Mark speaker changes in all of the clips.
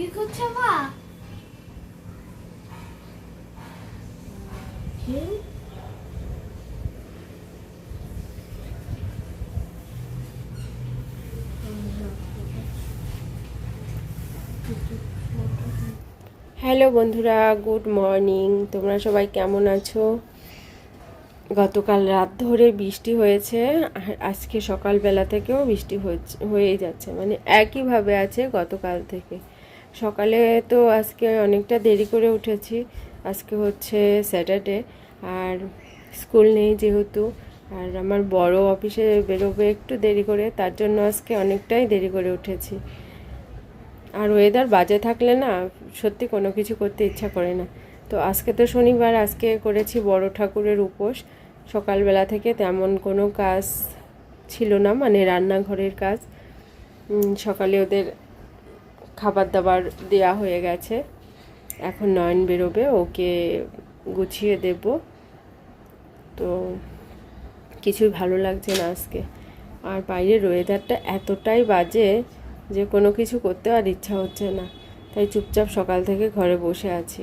Speaker 1: কি করছ মা
Speaker 2: হ্যালো বন্ধুরা গুড মর্নিং তোমরা সবাই কেমন আছো? গতকাল রাত ধরে বৃষ্টি হয়েছে আর আজকে সকালবেলা থেকেও বৃষ্টি হয়েই যাচ্ছে। মানে একইভাবে আছে গতকাল থেকে। সকালে তো আজকে অনেকটা দেরি করে উঠেছি। আজকে হচ্ছে স্যাটারডে আর স্কুল নেই যেহেতু। আর আমার বড় অফিসে বেরোবে একটু দেরি করে, তার জন্য আজকে অনেকটাই দেরি করে উঠেছি। আর ওয়েদার বাজে থাকলে না সত্যি কোনো কিছু করতে ইচ্ছা করে না। তো আজকে তো শনিবার, আজকে করেছি বড় ঠাকুরের উপোস। সকালবেলা থেকে তেমন কোনো কাজ ছিল না মানে রান্নাঘরের কাজ। সকালে ওদের খাবার দাবার দেয়া হয়ে গেছে। এখন নয়ন বেরোবে, ওকে গুছিয়ে দেব। তো কিছুই ভালো লাগছে না আজকে। আর বাইরের ওয়েদারটা এতটাই বাজে যে কোনো কিছু করতে আর ইচ্ছা হচ্ছে না। তাই চুপচাপ সকাল থেকে ঘরে বসে আছি।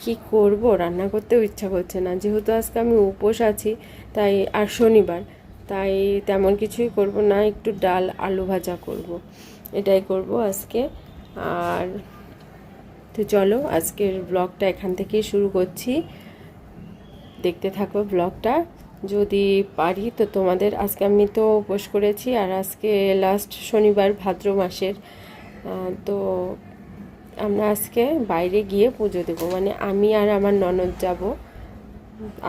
Speaker 2: কি করব? রান্না করতেও ইচ্ছা করছে না। যেহেতু আজকে আমি উপোস আছি, তাই আর শনিবার, তাই তেমন কিছুই করব না। একটু ডাল, আলু ভাজা করব। এটাই করব আজকে। আর তো চলো, আজকের ব্লগটা এখান থেকেই শুরু করছি। দেখতে থাকো ব্লগটা যদি পারি তো তোমাদের, আজকে আমি তো উপোস করেছি আর আজকে লাস্ট শনিবার ভাদ্র মাসের। তো আমরা আজকে বাইরে গিয়ে পুজো দেবো। মানে আমি আর আমার ননদ যাব।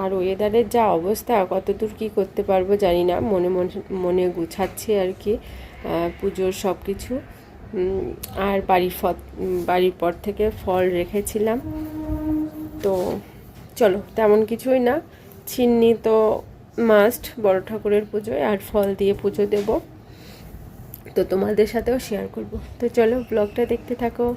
Speaker 2: আর ওয়েদারের যা অবস্থা, কতদূর কি করতে পারব জানি না। মনে মনে গুছাচ্ছি আর কি পুজোর সব কিছু আর বাড়ির বাড়ির পর থেকে ফল রেখেছিলাম। তো চলো, তেমন কিছুই না। ছিন্নি তো মাস্ট বড় ঠাকুরের পুজোয়, আর ফল দিয়ে পুজো দেব। তো তোমাদের সাথেও শেয়ার করব। তো চলো ব্লগটা দেখতে থাকো।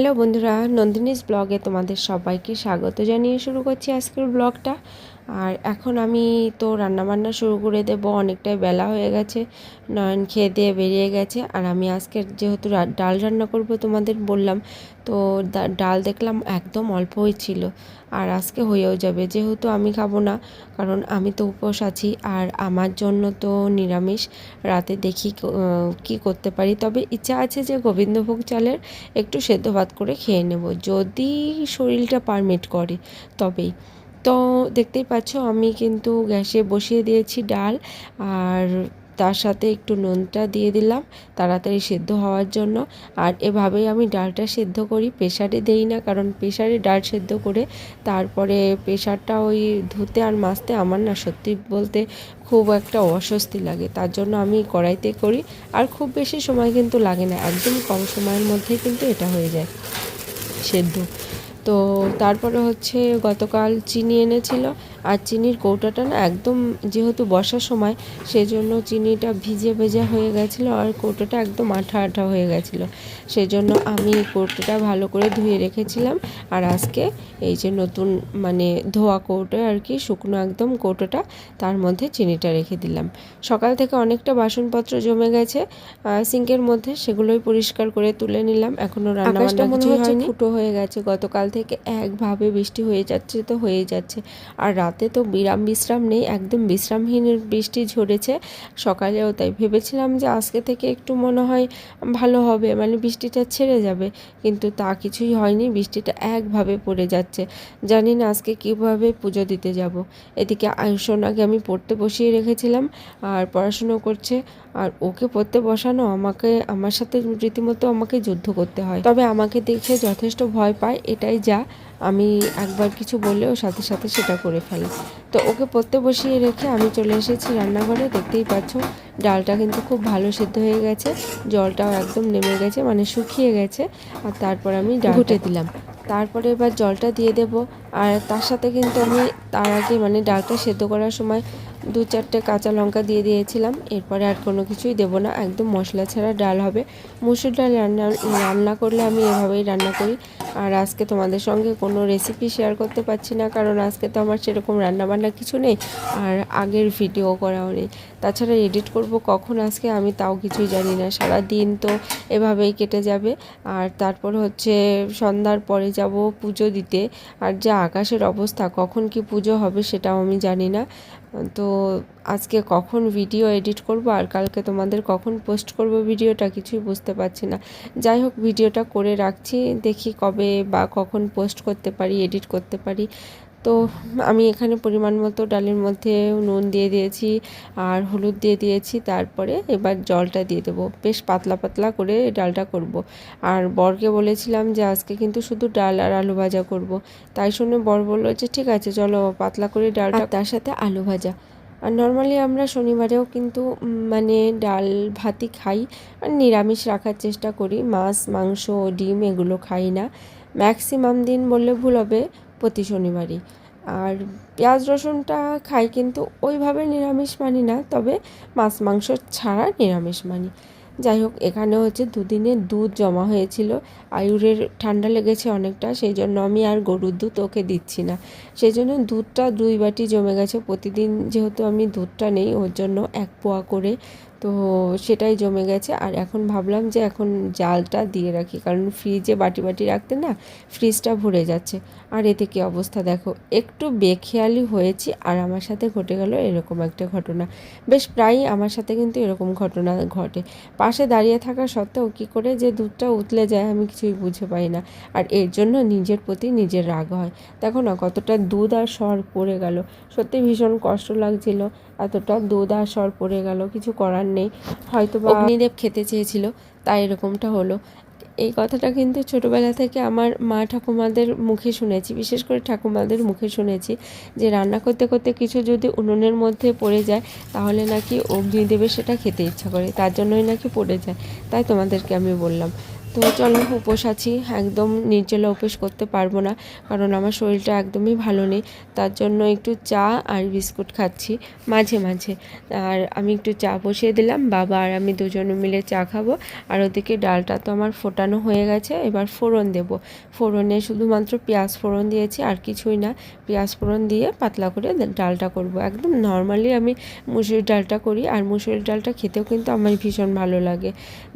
Speaker 2: হ্যালো বন্ধুরা নন্দিনীস ব্লগে তোমাদের সবাইকে স্বাগত জানিয়ে শুরু করছি আজকের ব্লগটা। আর এখন আমি তো রান্নাবান্না শুরু করে দেব, অনেকটাই বেলা হয়ে গেছে, নয়ন খেয়ে দিয়ে বেরিয়ে গেছে। আর আমি আজকে যেহেতু ডাল রান্না করব তোমাদের বললাম, তো ডাল দেখলাম একদম অল্পই ছিল, আর আজকে হয়েও যাবে। যেহেতু আমি খাব না, কারণ আমি তো উপোস আছি, আর আমার জন্য তো নিরামিষ, রাতে দেখি ক- কি করতে পারি। তবে ইচ্ছা আছে যে গোবিন্দভোগ চালের একটু সেদ্ধ ভাত করে খেয়ে নেব, যদি শরীরটা পারমিট করে, তবেই। তো দেখতেই পাচ্ছ, আমি কিন্তু গ্যাসে বসিয়ে দিয়েছি ডাল আর তার সাথে একটু নুনটা দিয়ে দিলাম তাড়াতাড়ি সেদ্ধ হওয়ার জন্য। আর এভাবেই আমি ডালটা সেদ্ধ করি প্রেশারে দেই না কারণ প্রেশারে ডাল সেদ্ধ করে তারপরে প্রেশারটা ওই ধুতে আর মাজতে আমার না সত্যি বলতে খুব একটা অস্বস্তি লাগে। তার জন্য আমি কড়াইতে করি আর খুব বেশি সময় কিন্তু লাগে না, একদম কম সময়ের মধ্যেই কিন্তু এটা হয়ে যায় সেদ্ধ। তো তারপরে হচ্ছে গতকাল চিনি এনেছিল। আর চিনির কৌটাটা না একদম যেহেতু বর্ষার সময় সেজন্য চিনিটা ভিজে ভেজা হয়ে গেছিল আর কৌটাটা একদম আঠা আঠা হয়ে গেছিল। সেজন্য আমি কৌটোটা ভালো করে ধুয়ে রেখেছিলাম। আর আজকে এই যে নতুন মানে ধোয়া কৌটো আর কি শুকনো একদম কৌটোটা তার মধ্যে চিনিটা রেখে দিলাম। সকাল থেকে অনেকটা বাসনপত্র জমে গেছে সিঙ্কের মধ্যে সেগুলোই পরিষ্কার করে তুলে নিলাম। এখনও রান্না
Speaker 3: আকাশটা
Speaker 2: বান্না
Speaker 3: মনে হচ্ছে
Speaker 2: ফুটো হয়ে গেছে। গতকাল থেকে একভাবে বৃষ্টি হয়ে যাচ্ছে তো হয়েই যাচ্ছে। আর রাত রাতে তো বিরাম বিশ্রাম নেই, একদম বিশ্রামহীন বৃষ্টি ঝরেছে। সকালেও তাই। ভেবেছিলাম যে আজকে থেকে একটু মনে হয় ভালো হবে মানে বৃষ্টিটা ছেড়ে যাবে, কিন্তু তা কিছুই হয়নি, বৃষ্টিটা একভাবে পড়ে যাচ্ছে। জানি না আজকে কীভাবে পুজো দিতে যাব। এদিকে আয়ুষনাকে আমি পড়তে বসিয়ে রেখেছিলাম, আর পড়াশুনো করছে, আর ওকে পড়তে বসানো আমাকে, আমার সাথে রীতিমতো আমাকে যুদ্ধ করতে হয়। তবে আমাকে দেখে যথেষ্ট ভয় পায়, এটাই যা। আমি একবার কিছু বললেও সাথে সাথে সেটা করে ফেলে। তো ওকে পড়তে বসিয়ে রেখে আমি চলে এসেছি রান্নাঘরে। দেখতেই পাচ্ছ ডালটা কিন্তু খুব ভালো সিদ্ধ হয়ে গেছে। জলটাও একদম নেমে গেছে মানে শুকিয়ে গেছে। আর তারপর আমি ডাল ঘুটে দিলাম। তারপরে এবার জলটা দিয়ে দেব। আর তার সাথে কিন্তু আমি তার আগে মানে ডালটা সেদ্ধ করার সময় দু চারটে কাঁচা লঙ্কা দিয়ে দিয়েছিলাম। এরপরে আর কোনো কিছুই দেবো না। একদম মশলা ছাড়া ডাল হবে। মুসুর ডাল রান্না রান্না করলে আমি এভাবেই রান্না করি। আর আজকে তোমাদের সঙ্গে কোনো রেসিপি শেয়ার করতে পারছি না, কারণ আজকে তো আমার সেরকম রান্নাবান্না কিছু নেই। আর আগের ভিডিও করাও নেই। তাছাড়া এডিট করব কখন আজকে আমি তাও কিছুই জানি না। সারা দিন তো এভাবেই কেটে যাবে। আর তারপর হচ্ছে সন্ধ্যার পরে যাব পুজো দিতে। আর যা আকাশের অবস্থা, কখন কি পুজো হবে সেটাও আমি জানি না। তো আজকে কখন ভিডিও এডিট করব আর কালকে তোমাদের কখন পোস্ট করব ভিডিওটা কিছুই বুঝতে পারছি না। যাই হোক ভিডিওটা করে রাখছি, দেখি কবে বা কখন পোস্ট করতে পারি এডিট করতে পারি। তো আমি এখানে পরিমাণ মতো ডালের মধ্যে নুন দিয়ে দিয়েছি আর হলুদ দিয়ে দিয়েছি। তারপরে এবার জলটা দিয়ে দেবো। বেশ পাতলা পাতলা করে ডালটা করব। আর বরকে বলেছিলাম যে আজকে কিন্তু শুধু ডাল আর আলু ভাজা করব। তাই শুনে বর বলল যে ঠিক আছে চলো পাতলা করে ডালটা তার সাথে আলু ভাজা। আর নর্মালি আমরা শনিবারেও কিন্তু মানে ডাল ভাতই খাই। আর নিরামিষ রাখার চেষ্টা করি। মাছ মাংস ডিম এগুলো খাই না। ম্যাক্সিমাম দিন বললে ভুল হবে। প্রতি শনিবারই। আর পেঁয়াজ রসুনটা খাই কিন্তু ওইভাবে নিরামিষ মানি না, তবে মাছ মাংস ছাড়া নিরামিষ মানি। যাই হোক, এখানে হচ্ছে দুদিনে দুধ জমা হয়েছিল। আয়ুরের ঠান্ডা লেগেছে অনেকটা, সেই জন্য আমি আর গরুর দুধ ওকে দিচ্ছি না। সেই জন্য দুধটা দুই বাটি জমে গেছে। প্রতিদিন যেহেতু আমি দুধটা নেই, ওর জন্য এক পোয়া করে তো সেটাই জমে গেছে। আর এখন ভাবলাম যে এখন জালটা দিয়ে রাখি, কারণ ফ্রিজে বাটি বাটি রাখতে না ফ্রিজটা ভরে যাচ্ছে। আর এতে কী অবস্থা দেখো, একটু বেখেয়ালি হয়েছি আর আমার সাথে ঘটে গেল এরকম একটা ঘটনা। বেশ প্রায়ই আমার সাথে কিন্তু এরকম ঘটনা ঘটে। পাশে দাঁড়িয়ে থাকা সত্ত্বেও কী করে যে দুধটা উতলে যায় আমি কিছুই বুঝে পাই না। আর এর জন্য নিজের প্রতি নিজের রাগ হয়। দেখো না কতটা দুধ আর সর পড়ে গেল। সত্যি ভীষণ কষ্ট লাগছিল, এতটা দুধ আর সর পড়ে গেল, কিছু করার নেই। হয়তো অগ্নিদেব খেতে চেয়েছিল, তাই এরকমটা হলো। এই কথাটা কিন্তু ছোটোবেলা থেকে আমার মা ঠাকুমাদের মুখে শুনেছি, বিশেষ করে ঠাকুমাদের মুখে শুনেছি যে রান্না করতে করতে কিছু যদি উনুনের মধ্যে পড়ে যায়, তাহলে নাকি অগ্নিদেবের সেটা খেতে ইচ্ছা করে, তার জন্যই নাকি পড়ে যায়। তাই তোমাদেরকে আমি বললাম। তো চলো উপোস আছি, একদম নির্জলা উপোস করতে পারব না, কারণ আমার শরীরটা একদমই ভালো নেই, তার জন্য একটু চা আর বিস্কুট খাচ্ছি মাঝে মাঝে। আর আমি একটু চা বসিয়ে দিলাম, বাবা আর আমি দুজনে মিলে চা খাব, আর ওদিকে ডালটা তো আমার ফোটানো হয়ে গেছে, এবার ফোড়ন দেব। ফোড়নে শুধুমাত্র পেঁয়াজ ফোড়ন দিয়েছি, আর কিছুই না, পেঁয়াজ ফোড়ন দিয়ে পাতলা করে ডালটা করব। একদম নর্মালি আমি মুসুরির ডালটা করি, আর মুসুরির ডালটা খেতেও কিন্তু আমার ভীষণ ভালো লাগে।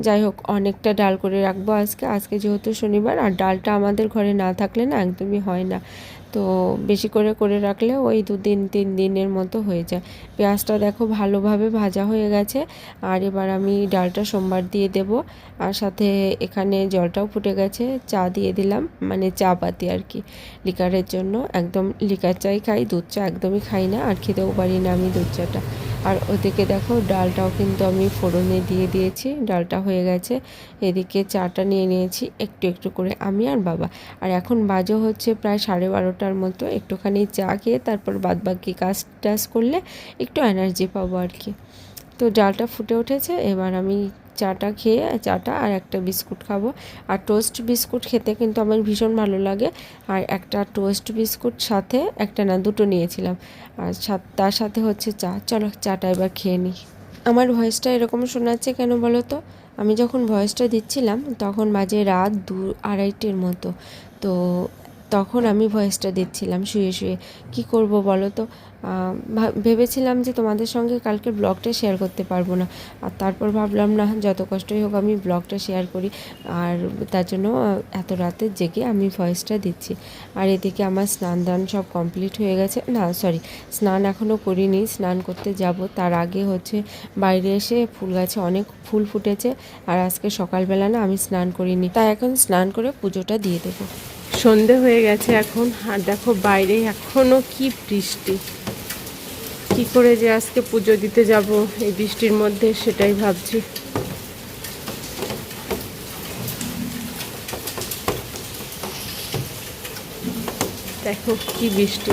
Speaker 2: যাই হোক, অনেকটা ডাল করে রাখব। রাখব আজকে। আজকে যেহেতু শনিবার আর ডালটা আমাদের ঘরে না থাকলে না একদমই হয় না। তো বেশি করে করে রাখলে ওই দু দিন তিন দিনের মতো হয়ে যায়। পেঁয়াজটা দেখো ভালোভাবে ভাজা হয়ে গেছে। আর এবার আমি ডালটা সোমবার দিয়ে দেব। আর সাথে এখানে জলটাও ফুটে গেছে। চা দিয়ে দিলাম। মানে চা পাতি আর কি। লিকারের জন্য। একদম লিকার চাই খাই, দুধ চা একদমই খাই না। আর খেতেও পারি না আমি দুধ চাটা। আর ওদিকে দেখো ডালটাও কিন্তু আমি ফোড়নে দিয়ে দিয়েছি, ডালটা হয়ে গেছে। এদিকে চাটা নিয়ে নিয়েছি, একটু একটু করে আমি আর বাবা। আর এখন বাজে হচ্ছে প্রায় সাড়ে বারোটার মতো, একটুখানি চা খেয়ে তারপর বাদ বাকি কাজ টাজ করলে একটু এনার্জি পাবো আর কি। তো ডালটা ফুটে উঠেছে, এবার আমি চাটা খেয়ে, চাটা আর একটা বিস্কুট খাব। আর টোস্ট বিস্কুট খেতে কিন্তু আমার ভীষণ ভালো লাগে। আর একটা টোস্ট বিস্কুট সাথে একটা না দুটো নিয়েছিলাম। আর তার সাথে হচ্ছে চা। চলো চাটা এবার খেয়ে নিই। আমার ভয়েসটা এরকম শোনাচ্ছে কেন বলো তো? আমি যখন ভয়েসটা দিচ্ছিলাম, তখন বাজে রাত দু আড়াইটের মতো। তো তখন আমি ভয়েসটা দিচ্ছিলাম শুয়ে শুয়ে। কি করব বলো তো? ভেবেছিলাম যে তোমাদের সঙ্গে কালকে ব্লগটা শেয়ার করতে পারব না। আর তারপর ভাবলাম, না, যত কষ্টই হোক আমি ব্লগটা শেয়ার করি। আর তার জন্য এত রাতে জেগে আমি ভয়েসটা দিচ্ছি। আর এদিকে আমার স্নান দান সব কমপ্লিট হয়ে গেছে। না সরি স্নান এখনও করিনি। স্নান করতে যাব। তার আগে হচ্ছে বাইরে এসে ফুল গাছে অনেক ফুল ফুটেছে। আর আজকে সকালবেলা না আমি স্নান করিনি। তাই এখন স্নান করে পুজোটা দিয়ে দেবো। সন্ধে হয়ে গেছে এখন, আর দেখো বাইরে এখনও কি বৃষ্টি। কি করে যে আজকে পুজো দিতে যাব এই বৃষ্টির মধ্যে সেটাই ভাবছি। দেখো কি বৃষ্টি।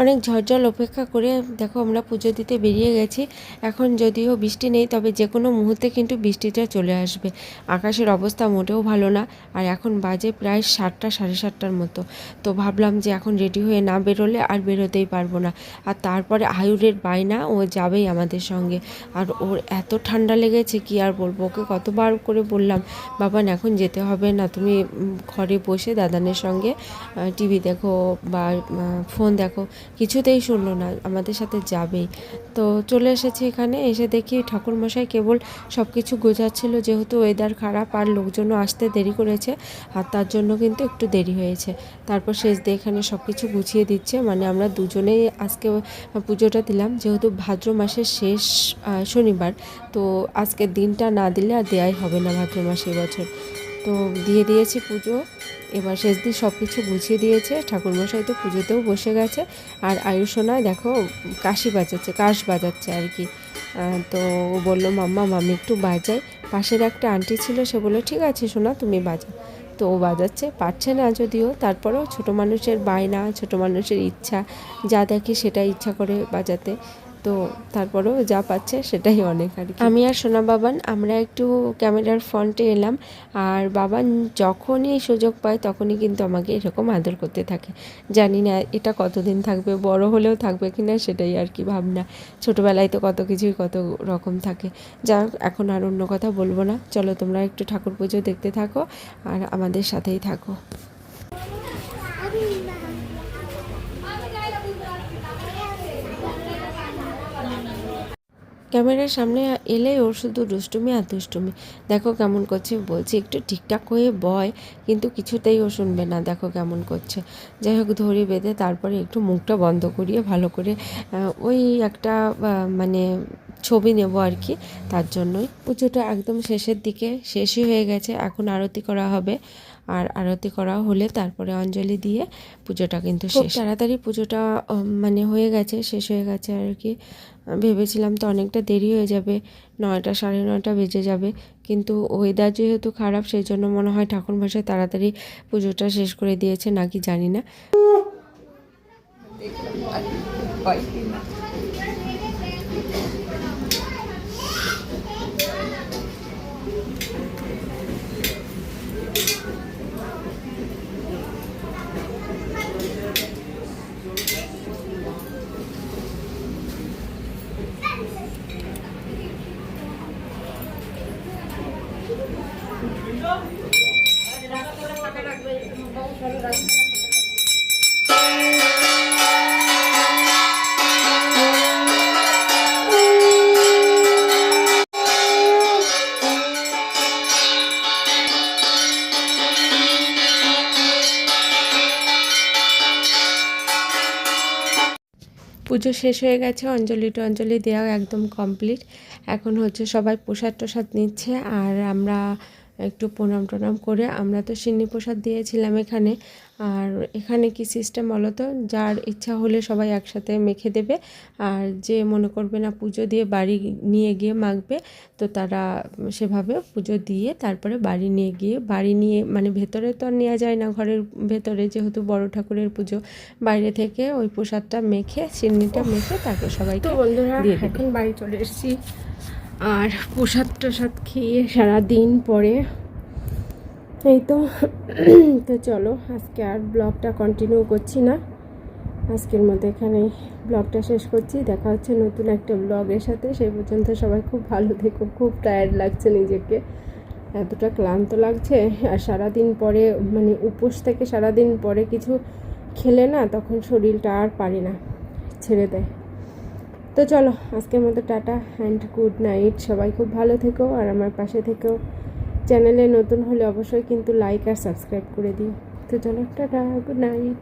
Speaker 2: অনেক ঝড়জল অপেক্ষা করে দেখো আমরা পুজো দিতে বেরিয়ে গেছি। এখন যদিও বৃষ্টি নেই, তবে যে কোনো মুহূর্তে কিন্তু বৃষ্টিটা চলে আসবে। আকাশের অবস্থা মোটেও ভালো না, আর এখন বাজে প্রায় সাতটা, সাড়ে সাতটার মতো। তো ভাবলাম যে এখন রেডি হয়ে না বেরোলে আর বেরোতেই পারব না। আর তারপরে আয়ুরের বায়না, ও যাবেই আমাদের সঙ্গে। আর ওর এত ঠান্ডা লেগেছে, কি আর বলব? ওকে কতবার করে বললাম বাবান এখন যেতে হবে না, তুমি ঘরে বসে দাদানের সঙ্গে টিভি দেখো বা ফোন দেখো। কিছুতেই শুনলো না, আমাদের সাথে যাবেই। তো চলে এসেছি এখানে, এসে দেখি ঠাকুরমশাই কেবল সব কিছু গোছাচ্ছিল, যেহেতু ওয়েদার খারাপ আর লোকজনও আসতে দেরি করেছে, আর তার জন্য কিন্তু একটু দেরি হয়েছে। তারপর শেষ দিয়ে এখানে সব কিছু গুছিয়ে দিচ্ছে মানে আমরা দুজনেই আজকে পুজোটা দিলাম, যেহেতু ভাদ্র মাসের শেষ শনিবার, তো আজকে দিনটা না দিলে আর দেয়াই হবে না ভাদ্র মাসে এবছর। তো দিয়ে দিয়েছি পুজো। এবার শেষ দিন সব কিছু গুছিয়ে দিয়েছে। ঠাকুরমশাই তো পুজোতেও বসে গেছে। আর আয়ুষোনা দেখো, কাশি বাজাচ্ছে, কাশ বাজাচ্ছে আর কি। তো ও বলল, মাম্মা মামি একটু বাজাই। পাশের একটা আন্টি ছিল, সে বলল, ঠিক আছে সোনা, তুমি বাজা। তো ও বাজাচ্ছে, পারছে না যদিও। তারপরেও ছোট মানুষের বায়না, ছোট মানুষের ইচ্ছা, যা দেখে সেটা ইচ্ছা করে বাজাতে। তো তারপরেও যা পাচ্ছে সেটাই অনেক আর কি। আমি আর সোনা বাবান, আমরা একটু ক্যামেরার ফ্রন্টে এলাম আর বাবান যখনই সুযোগ পায় তখনই কিন্তু আমাকে এরকম আদর করতে থাকে। জানি না এটা কতদিন থাকবে, বড় হলেও থাকবে কি না সেটাই আর কি ভাবনা। ছোটোবেলায় তো কত কিছুই কত রকম থাকে। যা এখন আর অন্য কথা বলব না। চলো তোমরা একটু ঠাকুর পুজো দেখতে থাকো আর আমাদের সাথেই থাকো। ক্যামেরার সামনে এলে ওর শুধু দুষ্টুমি আর দুষ্টুমি। দেখো কেমন করছে, বলছি, একটু ঠিকঠাক হয়ে বয়, কিন্তু কিছুতেই ও শুনবে না। দেখো কেমন করছে। যাই হোক, ধরে বেঁধে তারপরে একটু মুখটা বন্ধ করিয়ে ভালো করে ওই একটা মানে ছবি নেব আর কি, তার জন্যই। পুজোটা একদম শেষের দিকে, শেষই হয়ে গেছে। এখন আরতি করা হবে। আর আরতি করা হলে তারপরে অঞ্জলি দিয়ে পুজোটা কিন্তু শেষ। তাড়াতাড়ি পুজোটা মানে হয়ে গেছে শেষ হয়ে গেছে আর কি। ভেবেছিলাম তো অনেকটা দেরি হয়ে যাবে নয়টা সাড়ে নয়টা বেজে যাবে। কিন্তু ওয়েদার যেহেতু খারাপ সেই জন্য মনে হয় ঠাকুর মশাই তাড়াতাড়ি পুজোটা শেষ করে দিয়েছে নাকি জানি না। পুজো শেষ হয়ে গেছে, অঞ্জলি টঞ্জলি দেওয়া একদম কমপ্লিট এখন হচ্ছে সবাই প্রসাদ টসাদ নিচ্ছে আর আমরা একটু প্রণাম টনাম করে, আমরা তো সিন্নি প্রসাদ দিয়েছিলাম এখানে। আর এখানে কি সিস্টেম বলো তো যার ইচ্ছা হলে সবাই একসাথে মেখে দেবে। আর যে মনে করবে না পুজো দিয়ে বাড়ি নিয়ে গিয়ে মাখবে তো তারা সেভাবে পুজো দিয়ে তারপরে বাড়ি নিয়ে গিয়ে বাড়ি নিয়ে মানে ভেতরে তো আর নেওয়া যায় না ঘরের ভেতরে যেহেতু বড় ঠাকুরের পুজো। বাইরে থেকে ওই প্রসাদটা মেখে সিন্নিটা মেখে তারপর সবাইকে বন্ধুরা এখন বাড়ি চলে এসেছি। আর প্রসাদ টসাদ খেয়ে সারা দিন পরে এই তো তো চলো, আজকে আর ব্লগটা কন্টিনিউ করছি না। আজকের মধ্যে এখানে ব্লগটা শেষ করছি। দেখা হচ্ছে নতুন একটা ব্লগের সাথে। সেই পর্যন্ত সবাই খুব ভালো থেকো, খুব টায়ার্ড লাগছে নিজেকে।
Speaker 1: এতটা ক্লান্ত লাগছে। আর সারাদিন পরে মানে উপোস থেকে সারাদিন পরে কিছু খেলে না, তখন শরীরটা আর পারি না, ছেড়ে দেয়। তো চলো, আজকের মতো টাটা অ্যান্ড গুড নাইট সবাই খুব ভালো থেকো, আর আমার পাশে থেকেও চ্যানেলে নতুন হলে অবশ্যই কিন্তু লাইক আর সাবস্ক্রাইব করে দিও। তো চলো, টাটা গুড নাইট